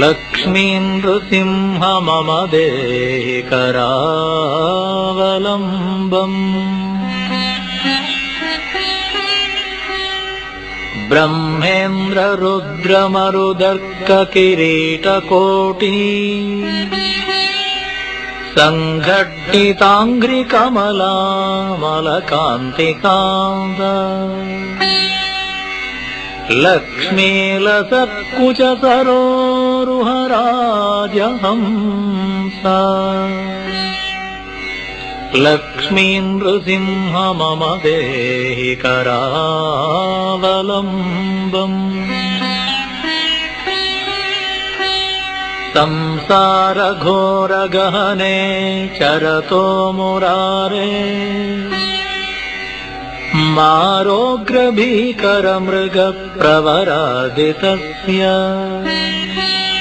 लक्ष्मीन्द्रसिंह मम देहि करावलम्बम् ब्रह्मेन्द्ररुद्रमरुदर्ककिरीटकोटी। सङ्घट्टिताङ्घ्रिकमलामलकान्तिकान्त लक्ष्मीलसत्कुचसरोरुहराजहंसा। लक्ष्मीनृसिंह मम देहि करावलम्बम् संसारघोरगहने चरतो मुरारे मारोग्रभीकरमृगप्रवरादितस्य